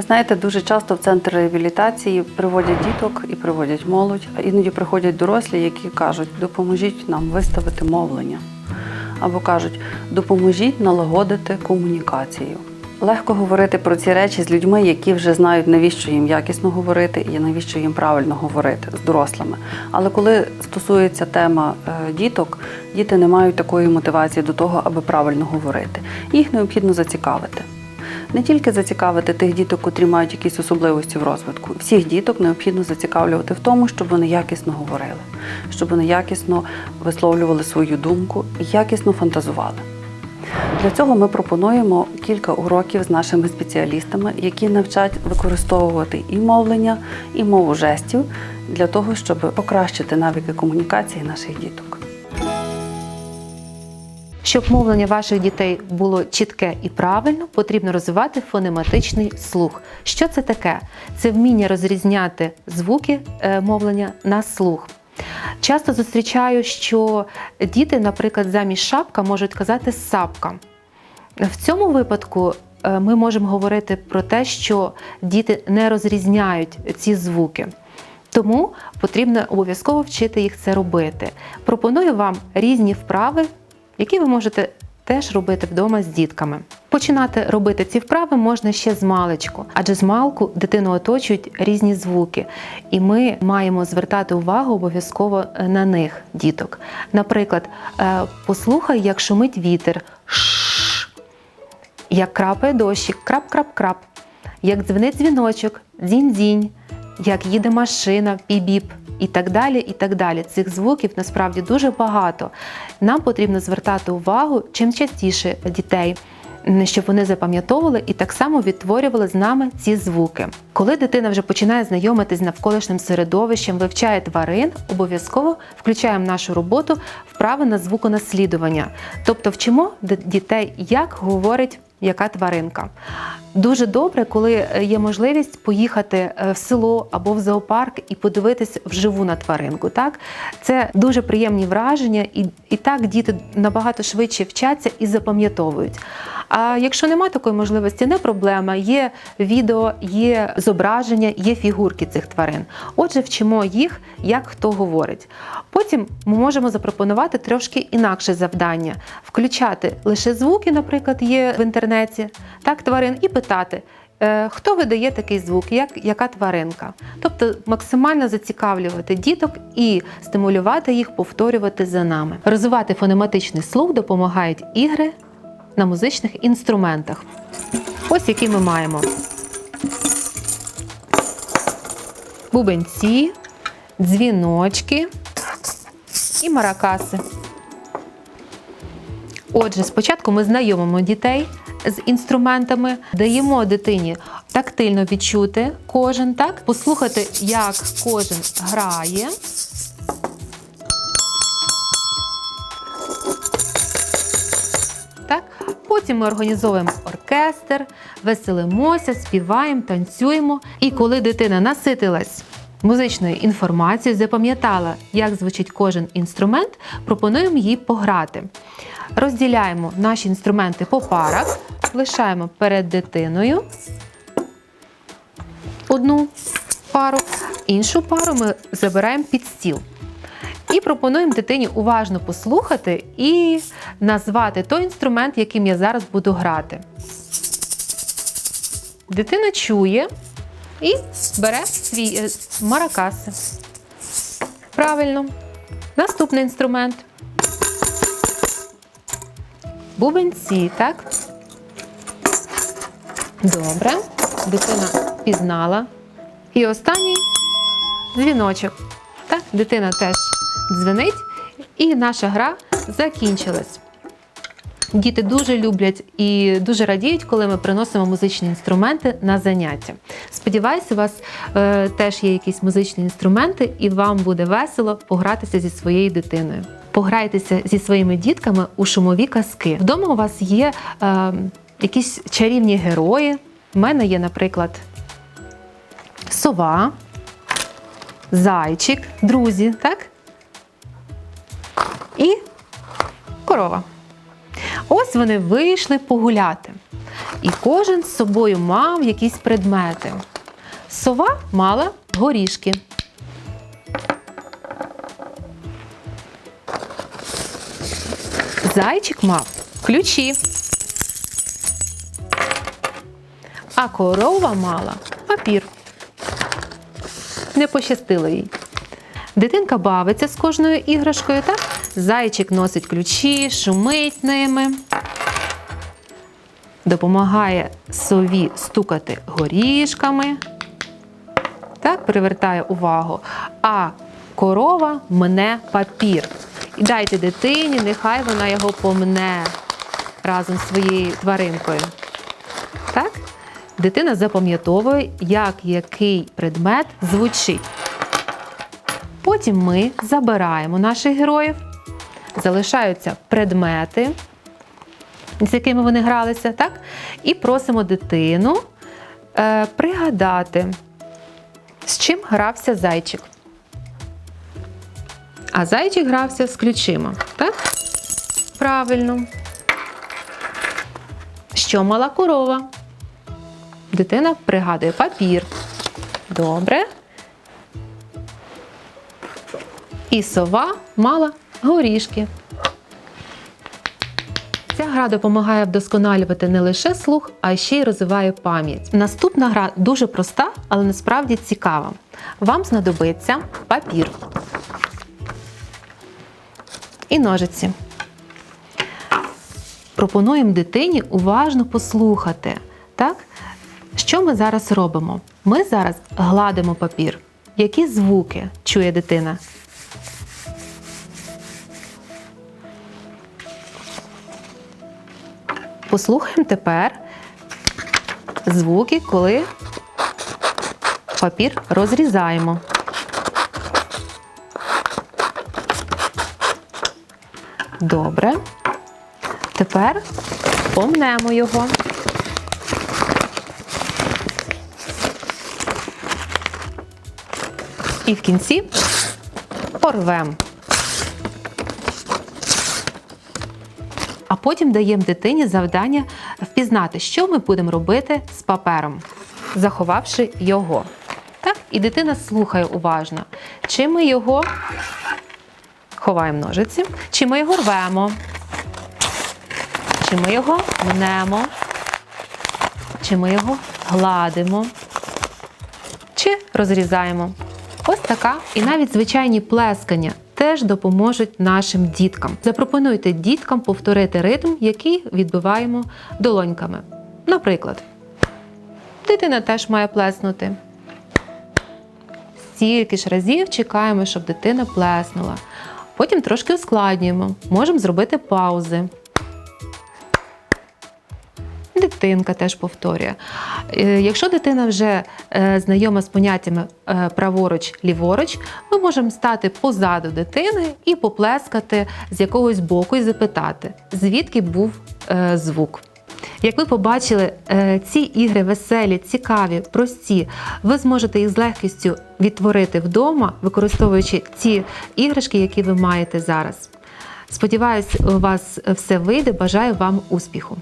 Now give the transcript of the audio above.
Ви знаєте, дуже часто в центр реабілітації приводять діток і приводять молодь, а іноді приходять дорослі, які кажуть, допоможіть нам виставити мовлення. Або кажуть, допоможіть налагодити комунікацію. Легко говорити про ці речі з людьми, які вже знають, навіщо їм якісно говорити і навіщо їм правильно говорити з дорослими. Але коли стосується тема е, діток, діти не мають такої мотивації до того, аби правильно говорити. Їх необхідно зацікавити. Не тільки зацікавити тих діток, котрі мають якісь особливості в розвитку. Всіх діток необхідно зацікавлювати в тому, щоб вони якісно говорили, щоб вони якісно висловлювали свою думку і якісно фантазували. Для цього ми пропонуємо кілька уроків з нашими спеціалістами, які навчать використовувати і мовлення, і мову жестів для того, щоб покращити навики комунікації наших діток. Щоб мовлення ваших дітей було чітке і правильно, потрібно розвивати фонематичний слух. Що це таке? Це вміння розрізняти звуки е, мовлення на слух. Часто зустрічаю, що діти, наприклад, замість шапка можуть казати сапка. В цьому випадку е, ми можемо говорити про те, що діти не розрізняють ці звуки. Тому потрібно обов'язково вчити їх це робити. Пропоную вам різні вправи, які ви можете теж робити вдома з дітками. Починати робити ці вправи можна ще з маличку, адже з малку дитину оточують різні звуки, і ми маємо звертати увагу обов'язково на них, діток. Наприклад, е, послухай, як шумить вітер, «Шш», як крапає дощик, крап-крап-крап, як дзвенить дзвіночок, дзінь-дзінь, як їде машина, пі-біп і так далі. і так далі. Цих звуків насправді дуже багато. Нам потрібно звертати увагу чим частіше дітей. Щоб вони запам'ятовували і так само відтворювали з нами ці звуки. Коли дитина вже починає знайомитись з навколишнім середовищем, вивчає тварин, обов'язково включаємо в нашу роботу вправи на звуконаслідування. Тобто вчимо дітей, як говорить яка тваринка. Дуже добре, коли е, є можливість поїхати е, в село або в зоопарк і подивитись вживу на тваринку. Так? Це дуже приємні враження, і, і так діти набагато швидше вчаться і запам'ятовують. А якщо немає такої можливості, не проблема. Є відео, є зображення, є фігурки цих тварин. Отже, вчимо їх, як хто говорить. Потім ми можемо запропонувати трошки інакше завдання, включати лише звуки, наприклад, є в інтернеті, так, тварин, і питати. е, Хто видає такий звук, як, яка тваринка? Тобто максимально зацікавлювати діток і стимулювати їх повторювати за нами. Розвивати фонематичний слух допомагають ігри на музичних інструментах. Ось які ми маємо: бубенці, дзвіночки і маракаси. Отже, спочатку ми знайомимо дітей з інструментами, даємо дитині тактильно відчути кожен, так? послухати, як кожен грає. Так? Потім ми організовуємо оркестр, веселимося, співаємо, танцюємо. І коли дитина наситилась музичною інформацією, запам'ятала, як звучить кожен інструмент, пропонуємо їй пограти. Розділяємо наші інструменти по парах, лишаємо перед дитиною одну пару, іншу пару ми забираємо під стіл. І пропонуємо дитині уважно послухати і назвати той інструмент, яким я зараз буду грати. Дитина чує і бере свій е, маракаси. Правильно. Наступний інструмент. Бубенці, так? Добре. Дитина пізнала. І останній дзвіночок. Так, дитина теж дзвенить, і наша гра закінчилась. Діти дуже люблять і дуже радіють, коли ми приносимо музичні інструменти на заняття. Сподіваюся, у вас е, теж є якісь музичні інструменти, і вам буде весело погратися зі своєю дитиною. Пограйтеся зі своїми дітками у шумові казки. Вдома у вас є е, якісь чарівні герої. У мене є, наприклад, сова, зайчик, друзі, так? І корова. Ось вони вийшли погуляти. І кожен з собою мав якісь предмети. Сова мала горішки. Зайчик мав ключі. А корова мала папір. Не пощастило їй. Дитинка бавиться з кожною іграшкою, так? Зайчик носить ключі, шумить ними. Допомагає сові стукати горішками. Так, привертає увагу. А корова мне папір. І дайте дитині, нехай вона його помне разом з своєю тваринкою. Так? Дитина запам'ятовує, як який предмет звучить. Потім ми забираємо наших героїв, залишаються предмети, з якими вони гралися, так? І просимо дитину е, пригадати, з чим грався зайчик. А зайчик грався з ключима, так? Правильно. Що мала корова? Дитина пригадує папір. Добре. І сова мала горішки. Ця гра допомагає вдосконалювати не лише слух, а ще й розвиває пам'ять. Наступна гра дуже проста, але насправді цікава. Вам знадобиться папір і ножиці. Пропонуємо дитині уважно послухати. Так? Що ми зараз робимо? Ми зараз гладимо папір. Які звуки чує дитина? Послухаємо тепер звуки, коли папір розрізаємо. Добре. Тепер помнемо його. І в кінці порвемо. Потім даємо дитині завдання впізнати, що ми будемо робити з папером, заховавши його. Так? І дитина слухає уважно, чи ми його ховаємо ножиці, чи ми його рвемо, чи ми його мнемо, чи ми його гладимо, чи розрізаємо. Ось така, і навіть звичайні плескання теж допоможуть нашим діткам. Запропонуйте діткам повторити ритм, який відбиваємо долоньками. Наприклад, дитина теж має плеснути. Стільки ж разів чекаємо, щоб дитина плеснула. Потім трошки ускладнюємо. Можемо зробити паузи. Дитинка теж повторює. Е, Якщо дитина вже е, знайома з поняттями е, праворуч, ліворуч, ми можемо стати позаду дитини і поплескати з якогось боку і запитати, звідки був звук. Як ви побачили, ці ігри веселі, цікаві, прості. Ви зможете їх з легкістю відтворити вдома, використовуючи ці іграшки, які ви маєте зараз. Сподіваюсь, у вас все вийде. Бажаю вам успіху!